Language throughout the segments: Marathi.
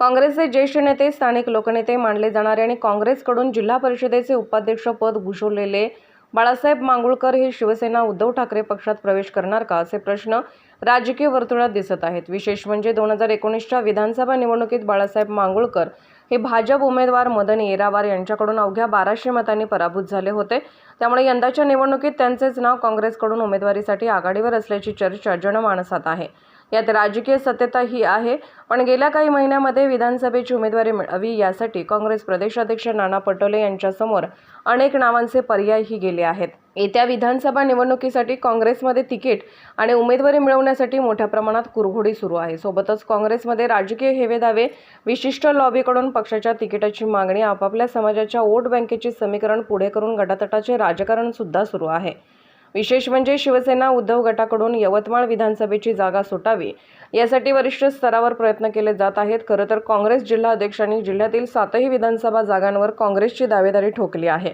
काँग्रेसचे ज्येष्ठ नेते स्थानिक लोकनेते मानले जाणारे आणि काँग्रेसकडून जिल्हा परिषदेचे उपाध्यक्षपद भूषवलेले बाळासाहेब मांगुळकर हे शिवसेना उद्धव ठाकरे पक्षात प्रवेश करणार का असे प्रश्न राजकीय वर्तुळात दिसत आहेत. विशेष म्हणजे दोन हजार एकोणीसच्या विधानसभा निवडणुकीत बाळासाहेब मांगुळकर हे भाजप उमेदवार मदन येरावार यांच्याकडून अवघ्या बाराशे मतांनी पराभूत झाले होते. त्यामुळे यंदाच्या निवडणुकीत त्यांचेच नाव काँग्रेसकडून उमेदवारीसाठी आघाडीवर असल्याची चर्चा जनमानसात आहे. यात राजकीय सत्यता ही आहे. पण गेल्या काही महिन्यामध्ये विधानसभेची उमेदवारी मिळावी यासाठी काँग्रेस प्रदेशाध्यक्ष नाना पटोले यांच्यासमोर अनेक नावांचे पर्यायही गेले आहेत. येत्या विधानसभा निवडणुकीसाठी काँग्रेसमध्ये तिकीट आणि उमेदवारी मिळवण्यासाठी मोठ्या प्रमाणात कुरघोडी सुरू आहे. सोबतच काँग्रेसमध्ये राजकीय हेवेदावे विशिष्ट लॉबीकडून पक्षाच्या तिकिटाची मागणी आपापल्या समाजाच्या वोट बँकेचे समीकरण पुढे करून गटातटाचे राजकारण सुद्धा सुरू आहे. विशेष म्हणजे शिवसेना उद्धव गटाकडून यवतमाळ विधानसभेची जागा सुटावी यासाठी वरिष्ठ स्तरावर प्रयत्न केले जात आहेत. खरं तर काँग्रेस जिल्हा अध्यक्षांनी जिल्ह्यातील सातही विधानसभा जागांवर काँग्रेसची दावेदारी ठोकली आहे.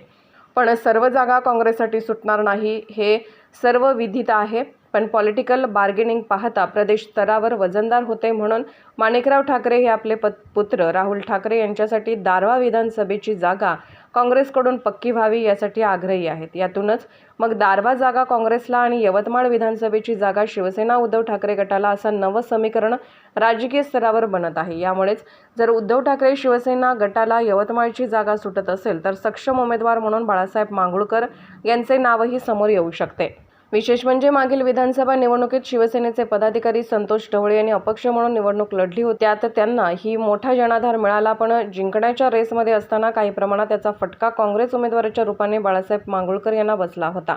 पण सर्व जागा काँग्रेससाठी सुटणार नाही हे सर्व विधित आहे. पण पॉलिटिकल बार्गेनिंग पाहता प्रदेश स्तरावर वजनदार होते म्हणून माणिकराव ठाकरे हे आपले पत पुत्र राहुल ठाकरे यांच्यासाठी दारवा विधानसभेची जागा काँग्रेसकडून पक्की व्हावी यासाठी आग्रही आहेत. यातूनच मग दारवा जागा काँग्रेसला आणि यवतमाळ विधानसभेची जागा शिवसेना उद्धव ठाकरे गटाला असं नवं समीकरण राजकीय स्तरावर बनत आहे. यामुळेच जर उद्धव ठाकरे शिवसेना गटाला यवतमाळची जागा सुटत असेल तर सक्षम उमेदवार म्हणून बाळासाहेब मांगुळकर यांचे नावही समोर येऊ शकते. विशेष म्हणजे मागील विधानसभा निवडणुकीत शिवसेनेचे पदाधिकारी संतोष ढवळे यांनी अपक्ष म्हणून निवडणूक लढली होती. त्यात त्यांना ही मोठा जनाधार मिळाला पण जिंकण्याच्या रेसमध्ये असताना काही प्रमाणात त्याचा फटका काँग्रेस उमेदवाराच्या रूपाने बाळासाहेब मांगुळकर यांना बसला होता.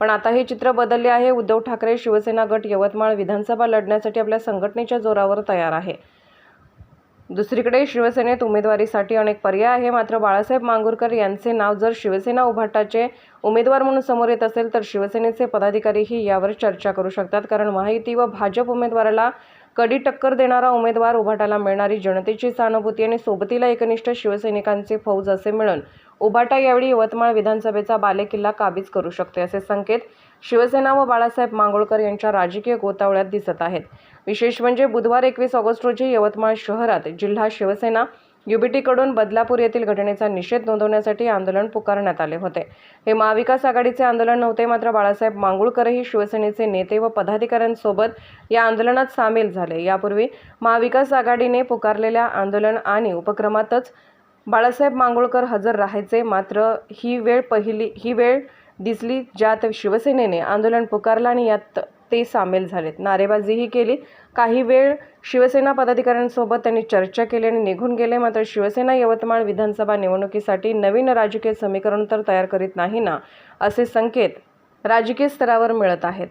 पण आता हे चित्र बदलले आहे. उद्धव ठाकरे शिवसेना गट यवतमाळ विधानसभा लढण्यासाठी आपल्या संघटनेच्या जोरावर तयार आहे. दुसरीकडे शिवसेनेत उमेदवारीसाठी अनेक पर्याय आहे. मात्र बाळासाहेब मांगुरकर यांचे नाव जर शिवसेना उभाटाचे उमेदवार म्हणून समोर येत असेल तर शिवसेनेचे पदाधिकारीही यावर चर्चा करू शकतात. कारण माहिती व भाजप उमेदवाराला कडी टक्कर देणारा उमेदवार उभाटाला मिळणारी जनतेची सहानुभूती आणि सोबतीला एकनिष्ठ शिवसैनिकांचे फौज असे मिळून उभाटा यावेळी यवतमाळ विधानसभेचा बालेकिल्ला काबीज करू शकते असे संकेत शिवसेना व बाळासाहेब मांगोळकर यांच्या राजकीय गोतावळ्यात दिसत आहेत. विशेष म्हणजे बुधवार एकवीस ऑगस्ट रोजी यवतमाळ शहरात जिल्हा शिवसेना युबीटीकडून बदलापूर येथील घटनेचा निषेध नोंदवण्यासाठी आंदोलन पुकारण्यात आले होते. हे महाविकास आघाडीचे आंदोलन नव्हते मात्र बाळासाहेब मांगुळकरही शिवसेनेचे नेते व पदाधिकाऱ्यांसोबत या आंदोलनात सामील झाले. यापूर्वी महाविकास आघाडीने पुकारलेल्या आंदोलन आणि उपक्रमातच बाळासाहेब मांगुळकर हजर राहायचे. मात्र ही वेळ पहिली ही वेळ दिसली ज्यात शिवसेनेने आंदोलन पुकारलं आणि यात ते सामील झालेत. नारेबाजीही केली. काही वेळ शिवसेना पदाधिकाऱ्यांसोबत त्यांनी चर्चा केली आणि निघून गेले. मात्र शिवसेना यवतमाळ विधानसभा निवडणुकीसाठी नवीन राजकीय समीकरण तर तयार करीत नाही ना असे संकेत राजकीय स्तरावर मिळत आहेत.